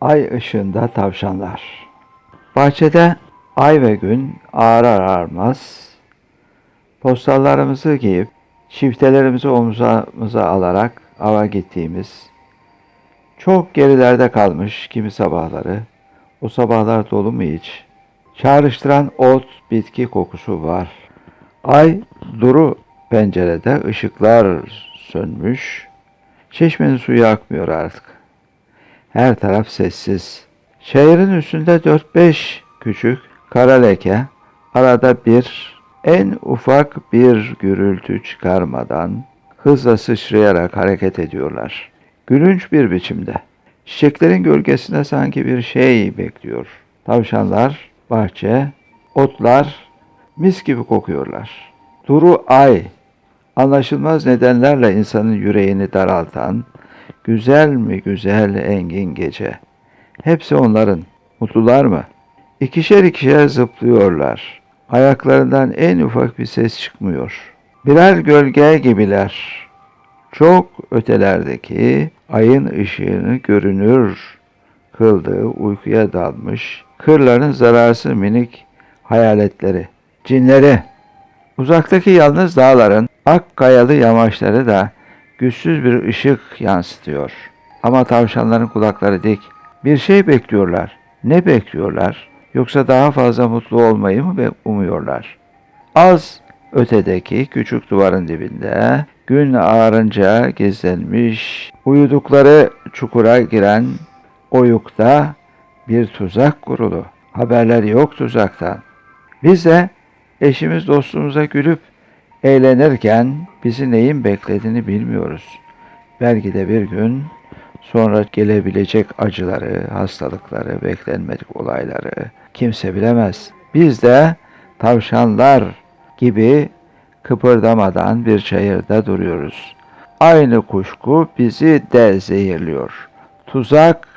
Ay ışığında tavşanlar. Bahçede ay ve gün ağır ararmaz. Postallarımızı giyip çiftelerimizi omuzumuza alarak ava gittiğimiz çok gerilerde kalmış kimi sabahları. O sabahlar dolu mu hiç? Çağrıştıran ot, bitki kokusu var. Ay duru pencerede ışıklar sönmüş. Çeşmenin suyu akmıyor artık. Her taraf sessiz. Şehrin üstünde dört beş küçük kara leke, arada bir en ufak bir gürültü çıkarmadan hızla sıçrayarak hareket ediyorlar. Gülünç bir biçimde. Çiçeklerin gölgesinde sanki bir şey bekliyor. Tavşanlar, bahçe, otlar mis gibi kokuyorlar. Duru ay, anlaşılmaz nedenlerle insanın yüreğini daraltan, güzel mi güzel engin gece. Hepsi onların. Mutlular mı? İkişer ikişer zıplıyorlar. Ayaklarından en ufak bir ses çıkmıyor. Birer gölge gibiler. Çok ötelerdeki ayın ışığını görünür kıldığı uykuya dalmış kırların zararsız minik hayaletleri, cinleri. Uzaktaki yalnız dağların ak kayalı yamaçları da güçsüz bir ışık yansıtıyor. Ama tavşanların kulakları dik. Bir şey bekliyorlar. Ne bekliyorlar? Yoksa daha fazla mutlu olmayı mı umuyorlar? Az ötedeki küçük duvarın dibinde gün ağarınca gizlenmiş, uyudukları çukura giren oyukta bir tuzak kurulu. Haberleri yok tuzaktan. Biz de eşimiz dostumuza gülüp eğlenirken bizi neyin beklediğini bilmiyoruz. Belki de bir gün sonra gelebilecek acıları, hastalıkları, beklenmedik olayları kimse bilemez. Biz de tavşanlar gibi kıpırdamadan bir çayırda duruyoruz. Aynı kuşku bizi de zehirliyor. Tuzak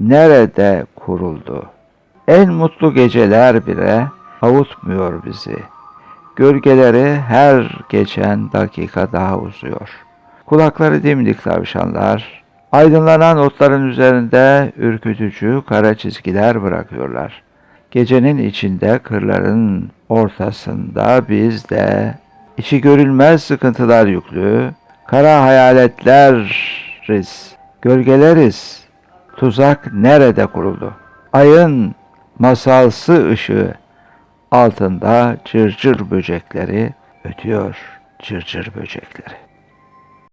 nerede kuruldu? En mutlu geceler bile avutmuyor bizi. Gölgeleri her geçen dakika daha uzuyor. Kulakları dimdik tavşanlar, aydınlanan otların üzerinde ürkütücü kara çizgiler bırakıyorlar. Gecenin içinde kırların ortasında biz de içi görülmez sıkıntılar yüklü, kara hayaletleriz, gölgeleriz. Tuzak nerede kuruldu? Ayın masalsı ışığı altında cırcır böcekleri ötüyor cırcır böcekleri.